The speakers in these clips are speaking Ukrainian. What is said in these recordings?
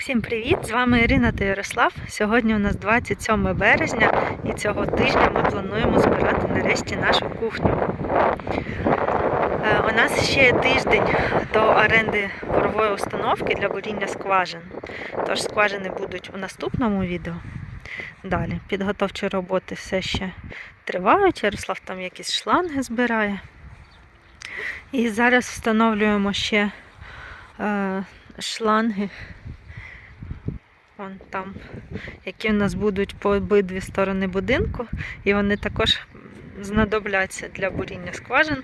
Всім привіт! З вами Ірина та Ярослав. Сьогодні у нас 27 березня і цього тижня ми плануємо збирати нарешті нашу кухню. Е, У нас ще тиждень до оренди парової установки для буріння скважин. Тож скважини будуть у наступному відео. Далі підготовчі роботи все ще тривають. Ярослав там якісь шланги збирає. І зараз встановлюємо ще е, шланги Вон там, які в нас будуть по обидві сторони будинку, і вони також знадобляться для буріння скважин,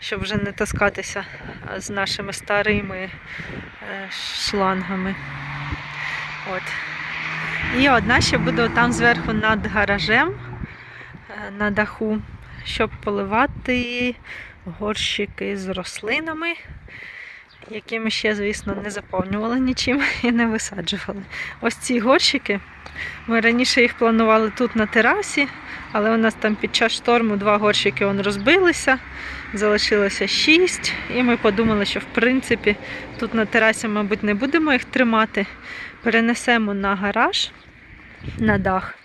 щоб вже не таскатися з нашими старими е, шлангами. От. І одна ще буде там зверху над гаражем, е, на даху, щоб поливати горщики з рослинами які ми ще, звісно, не заповнювали нічим і не висаджували. Ось ці горщики. Ми раніше їх планували тут на терасі, але у нас там під час шторму два горщики вон розбилися, залишилося шість. І ми подумали, що в принципі тут на терасі, мабуть, не будемо їх тримати. Перенесемо на гараж, на дах.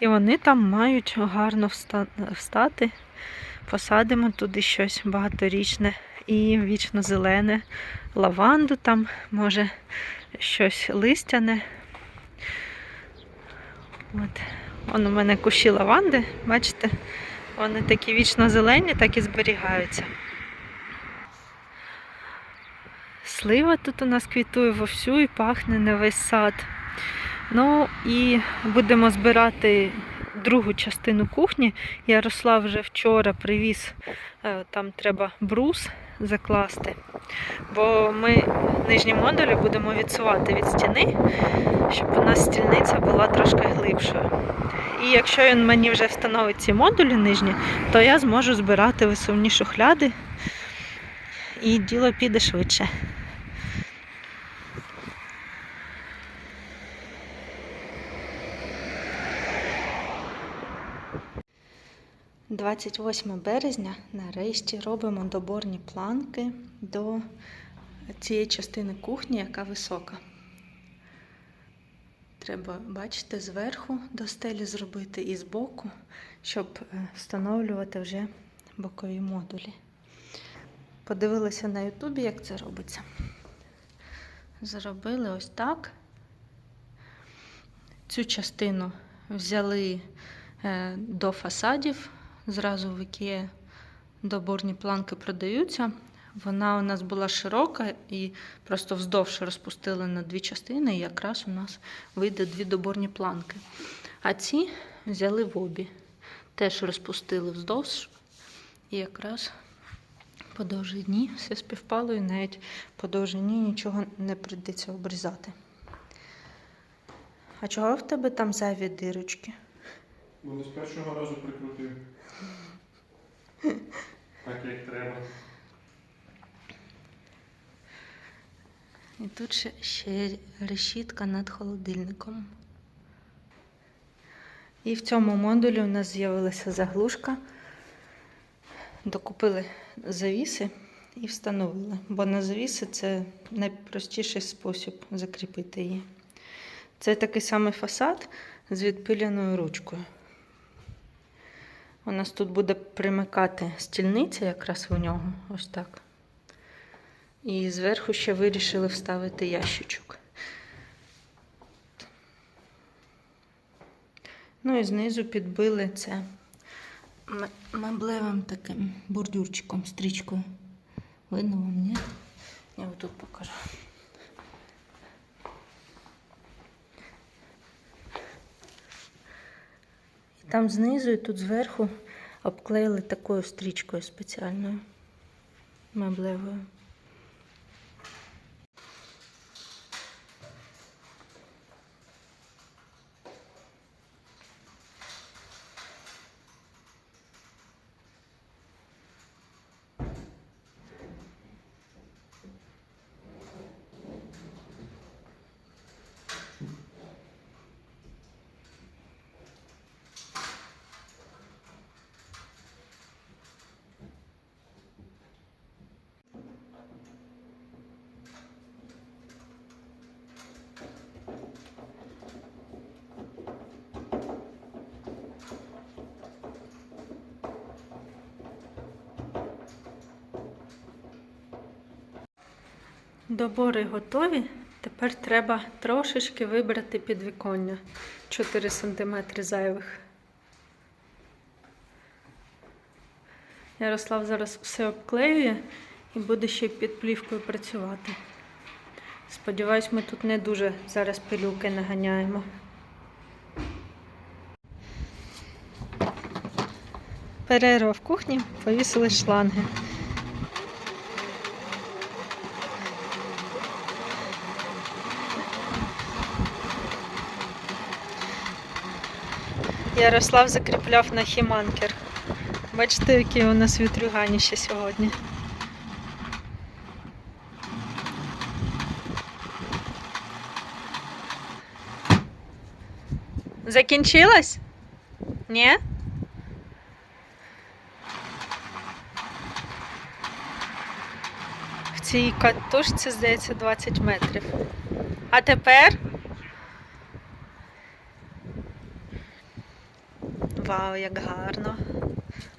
І вони там мають гарно встати. Посадимо туди щось багаторічне і вічно зелене, лаванду там, може щось листяне. От. Вон у мене кущі лаванди, бачите, вони такі вічно зелені, так і зберігаються. Слива тут у нас квітує вовсю і пахне на весь сад. Ну і будемо збирати другу частину кухні. Ярослав вже вчора привіз, е, там треба брус закласти, бо ми нижні модулі будемо відсувати від стіни, щоб у нас стільниця була трошки глибшою. І якщо він мені вже встановить ці модулі нижні, то я зможу збирати висувні шухляди і діло піде швидше. – 28 березня нарешті робимо доборні планки до цієї частини кухні, яка висока. Треба, бачите, зверху до стелі зробити і збоку, щоб е, встановлювати вже бокові модулі. Подивилася на Ютубі, як це робиться. Зробили ось так. Цю частину взяли е, до фасадів. Зразу в Ікеа доборні планки продаються. Вона у нас була широка і просто вздовж розпустили на дві частини, і якраз у нас вийде дві доборні планки. А ці взяли в обі. Теж розпустили вздовж, і якраз по довжині все співпало, і навіть по довжині нічого не прийдеться обрізати. А чого в тебе там зайві дирочки? Бо з першого разу прикрутив. Так як треба. І тут ще, ще решітка над холодильником. І в цьому модулі у нас з'явилася заглушка. Докупили завіси і встановили. Бо на завіси це найпростіший спосіб закріпити її. Це такий самий фасад з відпиляною ручкою. У нас тут буде примикати стільниця якраз у нього, ось так. І зверху ще вирішили вставити ящичок. Ну і знизу підбили це меблевим таким бордюрчиком, стрічкою. Видно вам, ні? Я отут покажу. Там знизу і тут зверху обклеїли такою стрічкою спеціальною меблевою. Добори готові. Тепер треба трошечки вибрати підвіконня 4 см зайвих. Ярослав зараз все обклеює і буде ще під плівкою працювати. Сподіваюсь, ми тут не дуже зараз пилюки наганяємо. Перерва в кухні, повісили шланги. Ярослав закріпляв на хіманкер. Бачите, які у нас вітрюганіще сьогодні. Закінчилась? Ні? В цій катушці, здається, 20 метрів. А тепер? Вау, як гарно.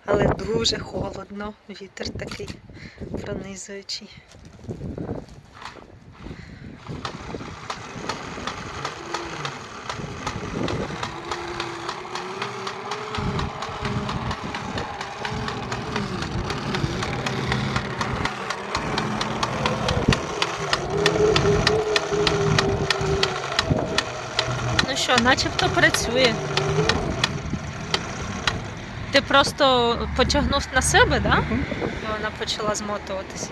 Але дуже холодно. Вітер такий пронизуючий. Ну що, начебто працює. Ти просто потягнув на себе, так? Да? І вона почала змотуватись.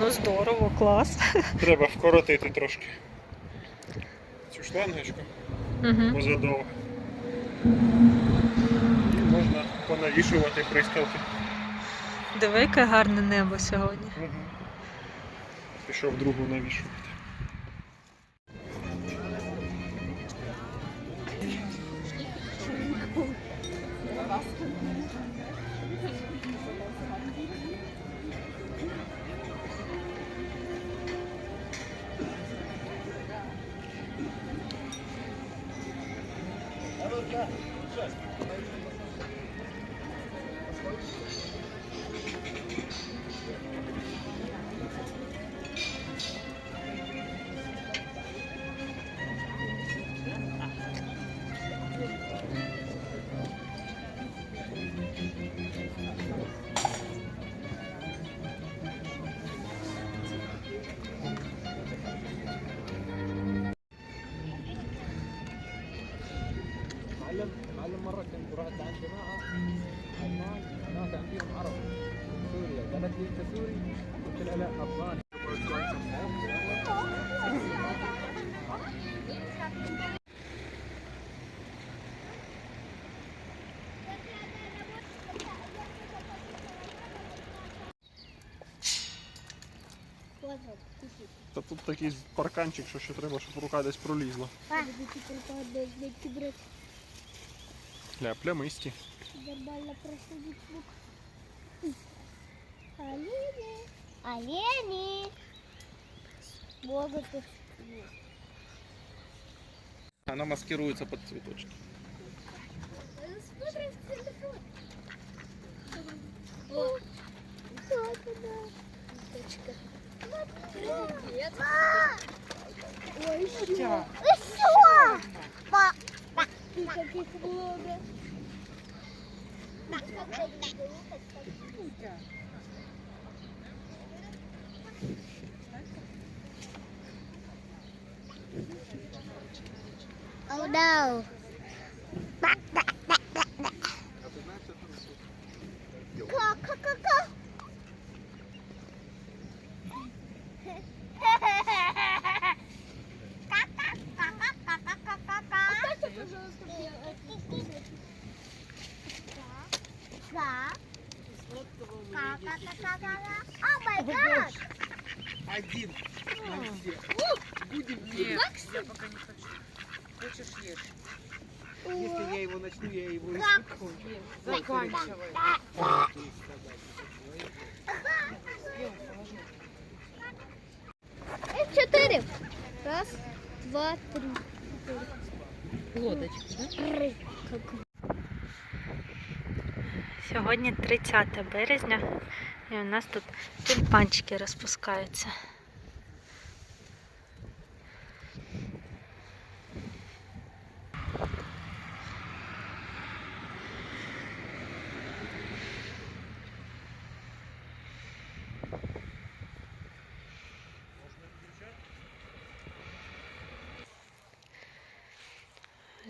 Ну здорово, клас. Треба вкоротити трошки. Цю шлангочку Угу. позадовго. І можна понавішувати пристилки. Диви, яке гарне небо сьогодні. Пішов другу навішувати. معلم معلم مره كنت رحت عند جماعه المان ما كان فيهم عرب من سوريا قالت لي انت سوري؟ قلت لها لا افغاني Та тут такий парканчик, що ще треба, щоб рука десь пролізла. Ля, плямисті. Нормально проходить звук. Олени. Олени. Могут их Она маскируется под цветочки. Смотри в телефон. О, вот она. Привет. Ой, еще. Еще. Fica aqui fruga. Fica. Oh no. Заканчивай. Четыре. Раз, два, три. Лодочку, да? Сьогодні 30 березня, і у нас тут тюльпанчики розпускаються.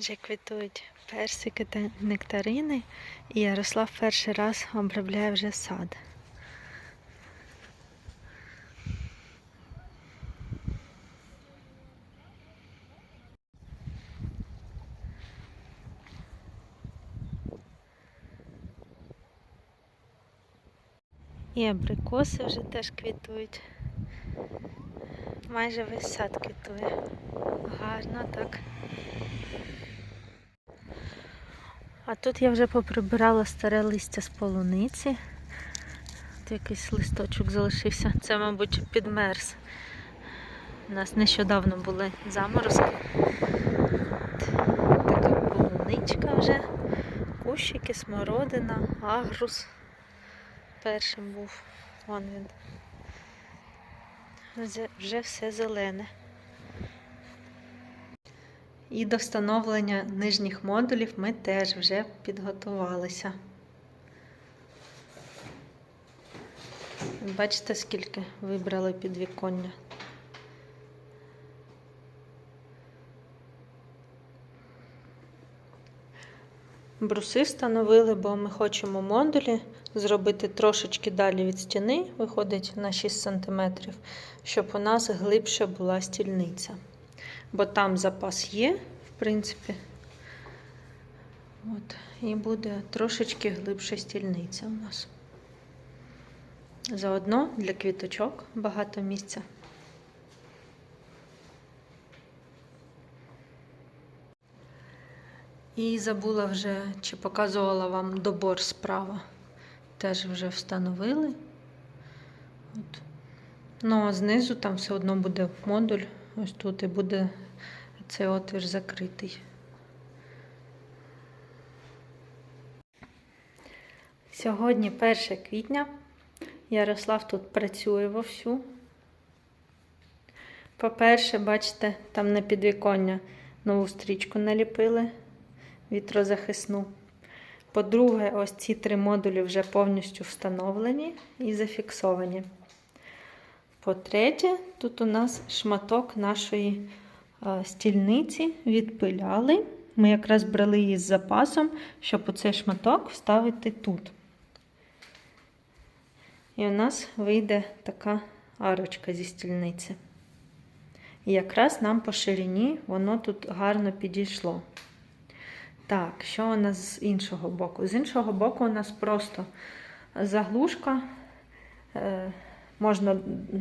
Вже квітують персики та нектарини, і Ярослав перший раз обробляє вже сад. І абрикоси вже теж квітують. Майже весь сад квітує. Гарно так. А тут я вже поприбирала старе листя з полуниці. Тут якийсь листочок залишився. Це, мабуть, підмерз. У нас нещодавно були заморозки. Така полуничка вже. Кущики, смородина, агрус. Першим був. Вон він. Вже- все зелене. І до встановлення нижніх модулів ми теж вже підготувалися. Бачите, скільки вибрали підвіконня. Бруси встановили, бо ми хочемо модулі зробити трошечки далі від стіни, виходить на 6 см, щоб у нас глибше була стільниця. Бо там запас є, в принципі. От, і буде трошечки глибше стільниця у нас. Заодно для квіточок багато місця. І забула вже, чи показувала вам добор справа. Теж вже встановили. От. Ну, а знизу там все одно буде модуль. Ось тут і буде цей отвір закритий. Сьогодні 1 квітня. Ярослав тут працює вовсю. По-перше, бачите, там на підвіконня нову стрічку наліпили вітрозахисну. По-друге, ось ці три модулі вже повністю встановлені і зафіксовані. По-третє, тут у нас шматок нашої е, стільниці відпиляли. Ми якраз брали її з запасом, щоб оцей шматок вставити тут. І у нас вийде така арочка зі стільниці. І якраз нам по ширині воно тут гарно підійшло. Так, що у нас з іншого боку? З іншого боку, у нас просто заглушка. Можна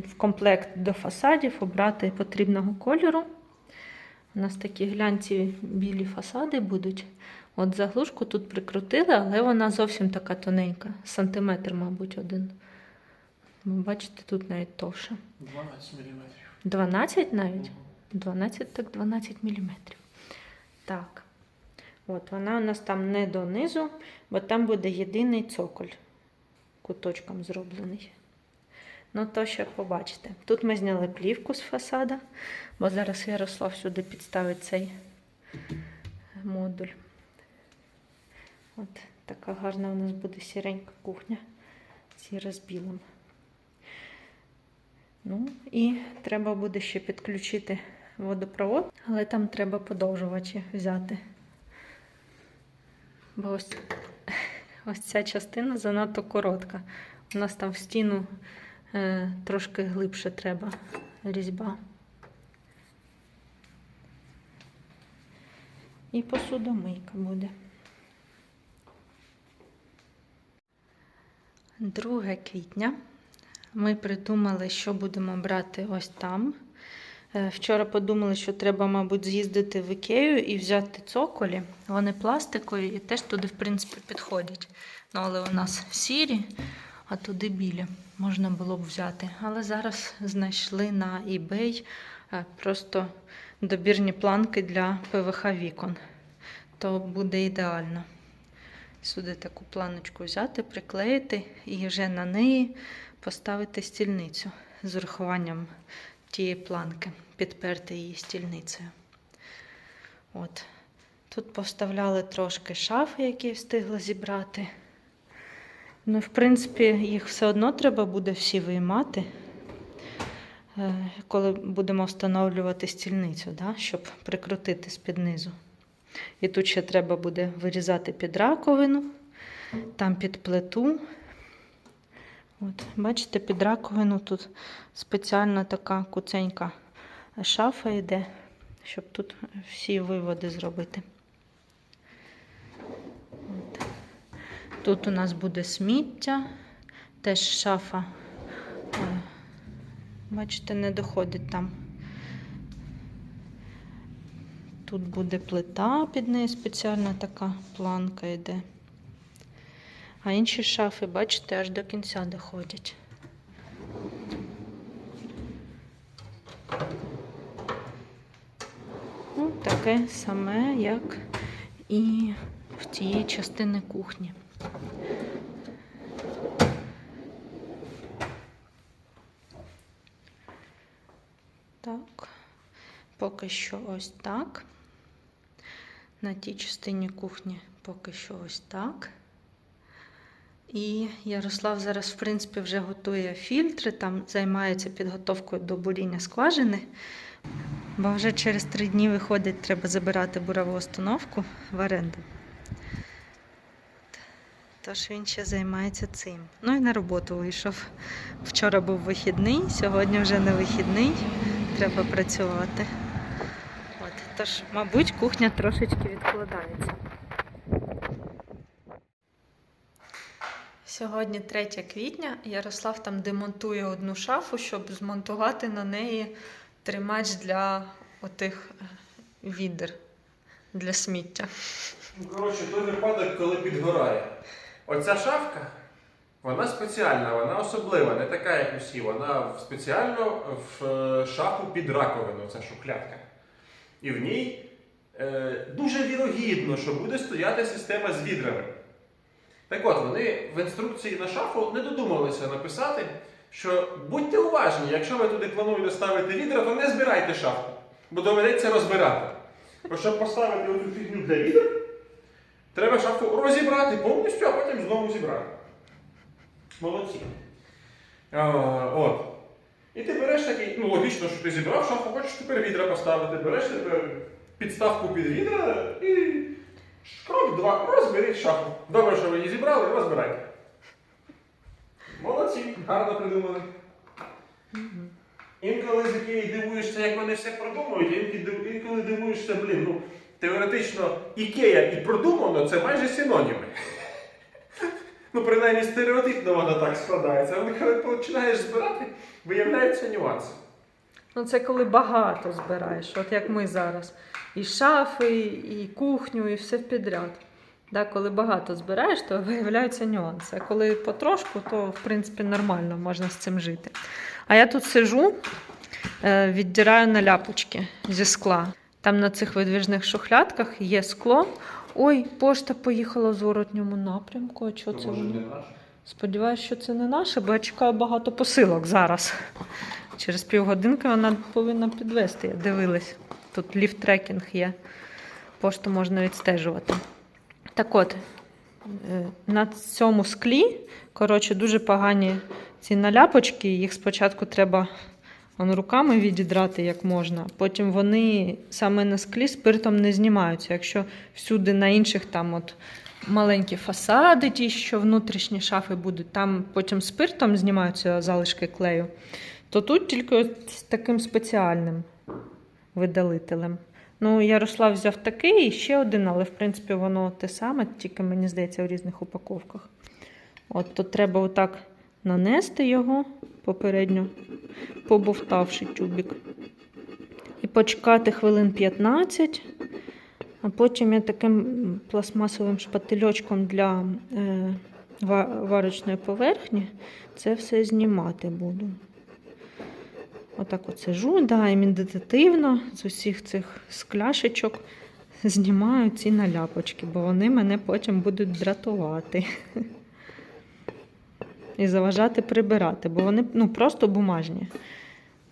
в комплект до фасадів обрати потрібного кольору. У нас такі глянцеві білі фасади будуть. От заглушку тут прикрутили, але вона зовсім така тоненька. Сантиметр, мабуть, один. Ви бачите, тут навіть товше. 12 мм. 12 навіть? 12, так 12 мм. Так. От, вона у нас там не донизу, бо там буде єдиний цоколь куточком зроблений. Ну, то ще побачите. Тут ми зняли плівку з фасада, бо зараз Ярослав сюди підставить цей модуль. От така гарна у нас буде сіренька кухня. З білим. Ну, і треба буде ще підключити водопровод, але там треба подовжувачі взяти. Бо ось, ось ця частина занадто коротка. У нас там в стіну трошки глибше треба різьба. І посудомийка буде. 2 квітня. Ми придумали, що будемо брати ось там. Е, Вчора подумали, що треба, мабуть, з'їздити в Ікею і взяти цоколі. Вони пластикові і теж туди, в принципі, підходять. Ну, але у нас сірі, а туди білі. Можна було б взяти. Але зараз знайшли на eBay е, просто добірні планки для ПВХ вікон. То буде ідеально. Сюди таку планочку взяти, приклеїти і вже на неї поставити стільницю з урахуванням тієї планки, підперти її стільницею. От. Тут поставляли трошки шафи, які встигла зібрати. Ну, в принципі, їх все одно треба буде всі виймати, е, коли будемо встановлювати стільницю, да? щоб прикрутити з-під низу. І тут ще треба буде вирізати під раковину, там під плиту. От, бачите, під раковину тут спеціальна така куценька шафа йде, щоб тут всі виводи зробити. Тут у нас буде сміття, теж шафа. Е, Бачите, не доходить там. Тут буде плита під нею спеціальна така планка йде. А інші шафи, бачите, аж до кінця доходять. Ну, таке саме, як і в тієї частини кухні. Так, поки що ось так. На тій частині кухні поки що ось так. І Ярослав зараз, в принципі, вже готує фільтри, там займається підготовкою до буріння скважини. Бо вже через три дні виходить, треба забирати бурову установку в оренду. Тож він ще займається цим. Ну і на роботу вийшов. Вчора був вихідний, сьогодні вже не вихідний, треба працювати. От. Тож, мабуть, кухня трошечки відкладається. Сьогодні 3 квітня. Ярослав там демонтує одну шафу, щоб змонтувати на неї тримач для отих е, відер для сміття. Ну, коротше, той випадок, коли підгорає. Оця шафка, вона спеціальна, вона особлива, не така, як усі. Вона спеціально в е, шафу під раковину, ця шухлядка. І в ній е, дуже вірогідно, що буде стояти система з відрами. Так от, вони в інструкції на шафу не додумалися написати, що будьте уважні, якщо ви туди плануєте ставити відра, то не збирайте шафу, бо доведеться розбирати. Бо щоб поставити оцю фігню для відер, треба шафу розібрати повністю, а потім знову зібрати. Молодці. А, от. І ти береш такий, ну логічно, що ти зібрав шафу, хочеш тепер відра поставити, береш тепер підставку під відра і крок два, розберіть шафу. Добре, що ви її зібрали, розбирайте. Молодці, гарно придумали. Інколи з якої дивуєшся, як вони все продумують, інколи інколи дивуєшся, блін, ну теоретично ікея і продумано це майже синоніми. Ну, принаймні стереотипно воно так складається. Але коли починаєш збирати, виявляються нюанси. Ну, це коли багато збираєш, от як ми зараз. І шафи, і кухню, і все підряд. Да, коли багато збираєш, то виявляються нюанси. А коли потрошку, то в принципі нормально, можна з цим жити. А я тут сижу, е, віддираю на ляпочки зі скла. Там на цих видвіжних шухлядках є скло. Ой, пошта поїхала в зворотньому напрямку. А що це воно? Сподіваюсь, що це не наше, бо я чекаю багато посилок зараз. Через півгодинки вона повинна підвести. Я дивилась. Тут ліфт-трекінг є. Пошту можна відстежувати. Так от, е, на цьому склі, коротше, дуже погані ці наляпочки. Їх спочатку треба руками відідрати як можна. Потім вони саме на склі спиртом не знімаються. Якщо всюди на інших там от маленькі фасади, ті, що внутрішні шафи будуть, там потім спиртом знімаються залишки клею, то тут тільки з таким спеціальним видалителем. Ну, Ярослав взяв такий і ще один, але в принципі воно те саме, тільки мені здається в різних упаковках. От то треба отак нанести його попередньо, побовтавши тюбик. І почекати хвилин 15. А потім я таким пластмасовим шпательочком для е, варочної поверхні це все знімати буду. Отак от сижу, да, і медитативно з усіх цих скляшечок знімаю ці наляпочки, бо вони мене потім будуть дратувати. І заважати прибирати, бо вони ну, просто бумажні.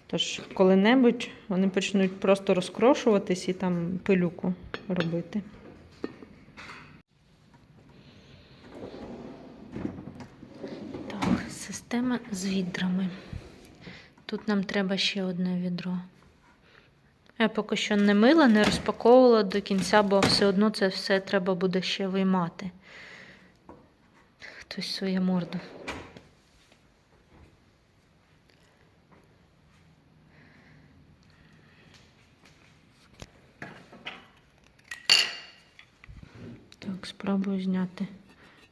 Тож, коли-небудь вони почнуть просто розкрошуватись і там пилюку робити. Так, система з відрами. Тут нам треба ще одне відро. Я поки що не мила, не розпаковувала до кінця, бо все одно це все треба буде ще виймати. Хтось своє морду. Так, спробую зняти.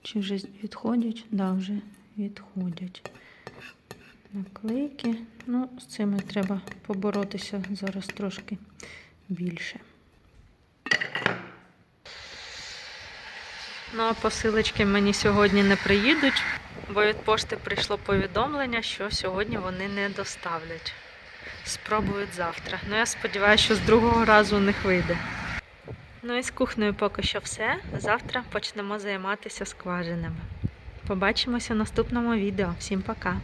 Чи вже відходять? Да, вже відходять. Наклейки. Ну, з цими треба поборотися зараз трошки більше. Ну, а посилочки мені сьогодні не приїдуть, бо від пошти прийшло повідомлення, що сьогодні вони не доставлять. Спробують завтра. Ну, я сподіваюся, що з другого разу у них вийде. Ну і з кухнею поки що все. Завтра почнемо займатися скважинами. Побачимося в наступному відео. Всім пока!